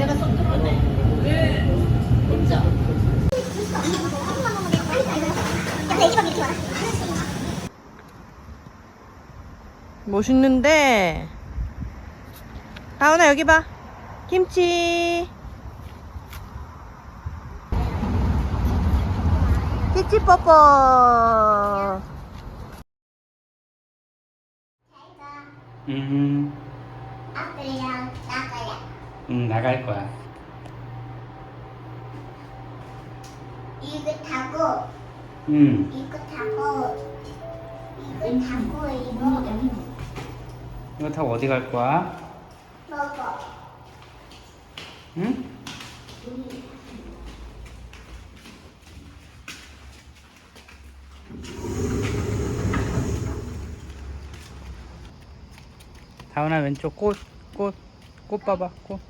내가 손 들었네. 진짜. 멋있는데. 다운아 여기 봐. 김치. 키치 뽀뽀. 음, 나가야. 음, 나갈 거야. 이거 타고 음, 이거 타고 이거 타고 이거 이거 타고 어디 갈 거야? 먹어. 응? 다운아 왼쪽 꽃, 꽃, 꽃 봐봐, 꽃.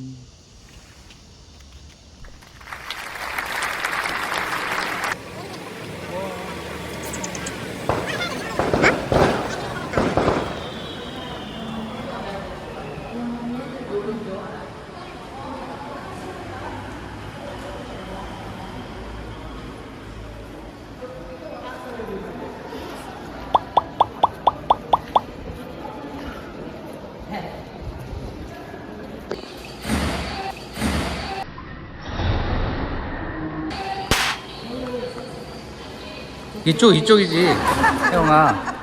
이쪽 이쪽이지, 형아.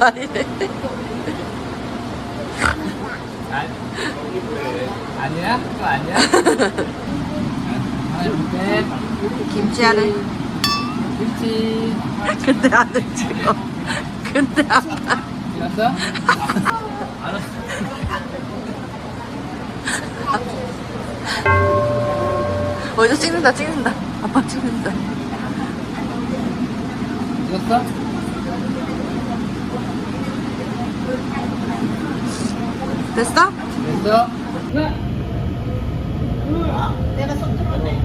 가리네. 아니야? 그거 아니야? 하나 줄게. 김치 하래. 김치. 근데 안 찍어. 근데 안. 찍었어? 알았어. 어디서 찍는다 찍는다. 아빠 찍는다. 찍었어? 됐어? 됐어? 내가 손 들었네.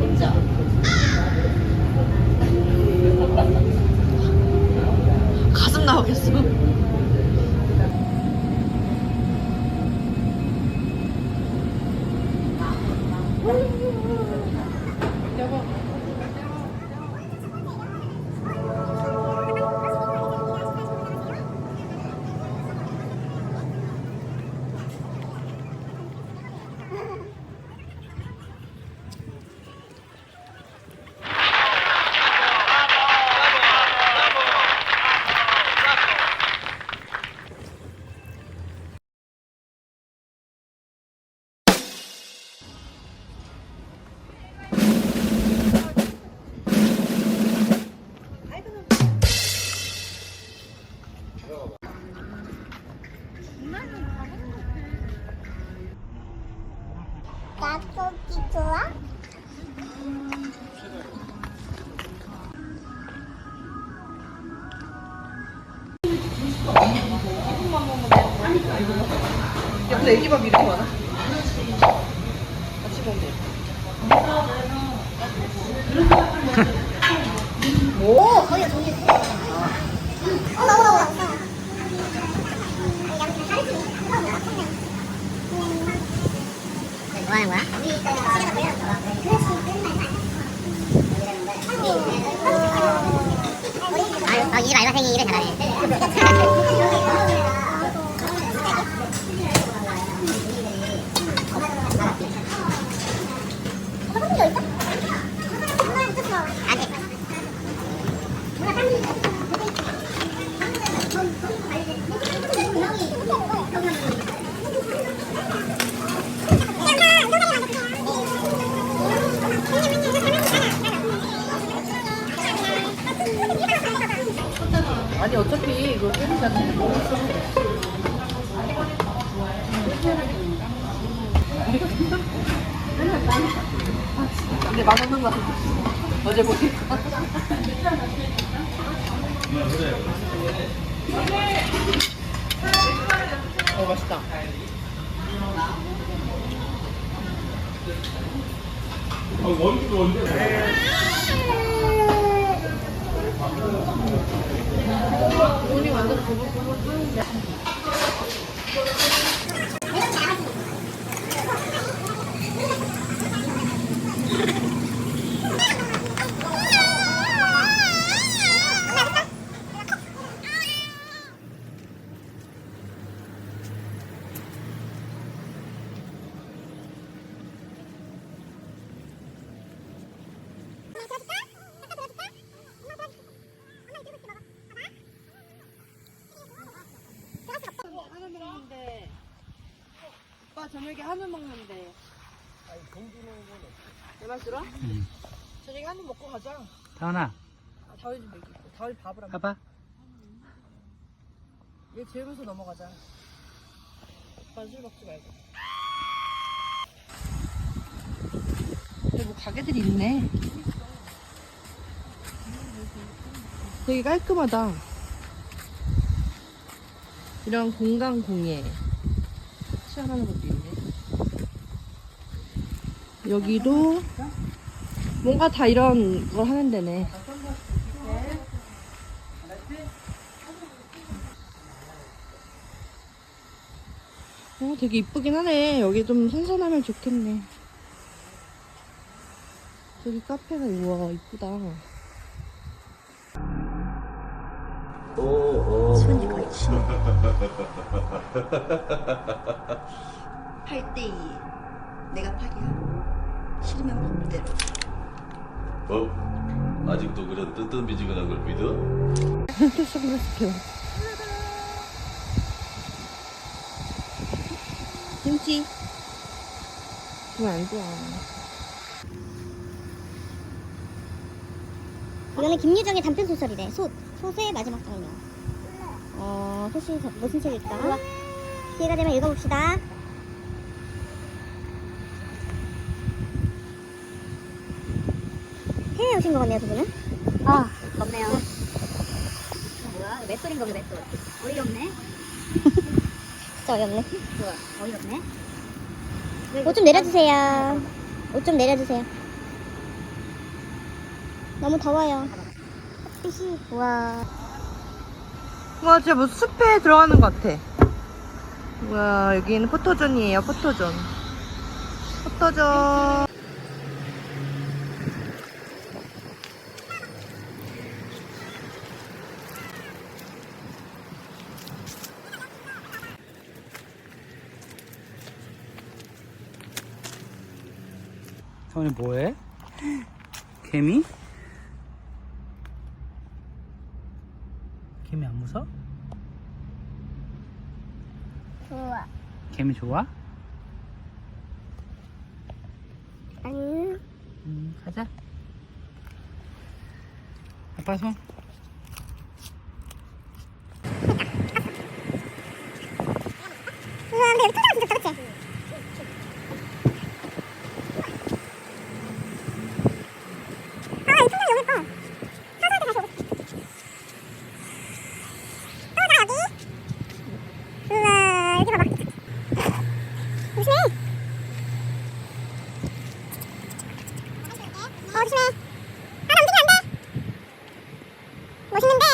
진짜. 가슴 나오겠어. 근데 애기밥 이렇게 많아? 같이 먹네. 오, 돈이 있어. 어. 뭐 하는 거야? 걸렸어. 아, 아, 이집 알바생이 일을 잘하네. 아직. 근데 맛없는 거 같아. 어제 보니까. 어, 맛있다. 한우 먹는데. 오빠 저녁에 한우 먹는데. 내말 들어? 응. 저녁에 한우 먹고 가자. 다은아, 아, 다윗 좀 먹이고. 다윗 밥을 안. 봐봐. 얘 재우면서 넘어가자. 오빠 술 먹지 말고. 여기 뭐 가게들이 있네. 되게 깔끔하다. 이런 공간 공예. 시원한 것도 있네. 여기도 뭔가 다 이런 걸 하는 데네. 어, 되게 이쁘긴 하네. 여기 좀 선선하면 좋겠네. 저기 카페가, 우와, 이쁘다. 손이 걸치. 8대 2. 내가 8이야. 싫으면 반대로. 어? 아직도 그런 뜨뜻미지근한 걸 믿어? 김치. 그거 안 좋아. 이거는 김유정의 단편 소설이래. 솥. 솥의 마지막 장면. 어, 저- 무슨 책일까? 기회가 되면 읽어봅시다. 해외에 오신 것 같네요, 두 분은. 아, 덥네요. 뭐야? 맷돌인가 보다, 맷돌. 어이없네. 진짜 어이없네. 좋아, 어이없네. 옷 좀 내려주세요. 옷 좀 내려주세요. 너무 더워요. 햇빛이, 와. 와, 진짜 뭐 숲에 들어가는 것 같아. 와, 여기는 포토존이에요, 포토존. 포토존. 서은이 뭐해? 개미? 개미 안 무서? 좋아. 개미 좋아? 아니. 음, 가자. 아빠 손. 우와, 근데 여기 통닭 진짜 그렇지? 아, 이 통닭 여기 예뻐. 사서한테 다시 오고. 어, 나 여기. 우와, 여기 봐봐. 조심해. 어, 조심해. 아, 나 움직이면 안 돼. 멋있는데.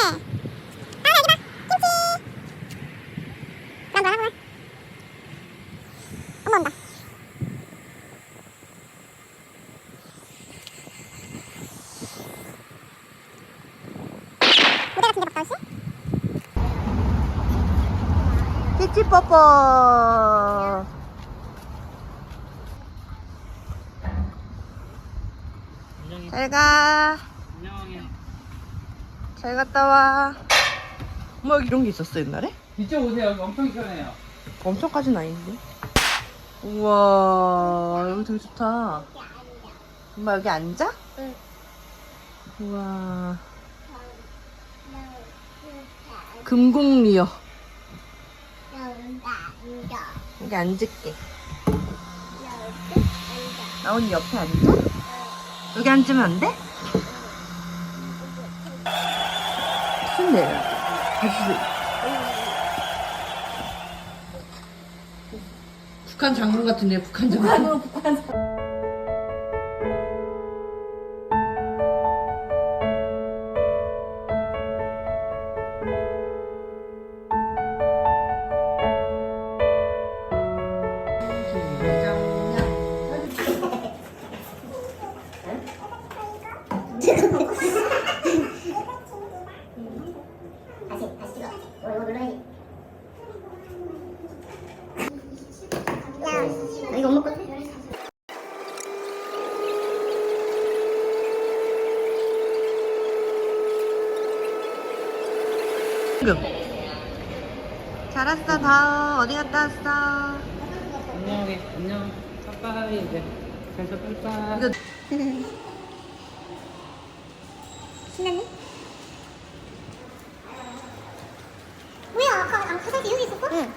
아, 여기 봐. 김치. 난? 찌찌뽀뽀. 잘 가. 안녕히. 잘 갔다 와. 뭐 이런 게 있었어 옛날에? 이쪽 오세요. 여기 엄청 시원해요. 엄청까지는 아닌데. 우와 여기 되게 좋다. 엄마 여기 앉아? 응. 우와. 금공리어. 여기 앉을게. 앉아 나온이 옆에 앉아? 여기 앉으면 안 돼? 손 내려. 다시. 북한 장군 같은데 북한 장군. 다시 잘 왔어 다우 어디 갔다 왔어? 안녕히 안녕. 빠빠이 이제. 가서 빠빠. 이거 신났니? 뭐야 아까 아까 사실 여기 있었어? 응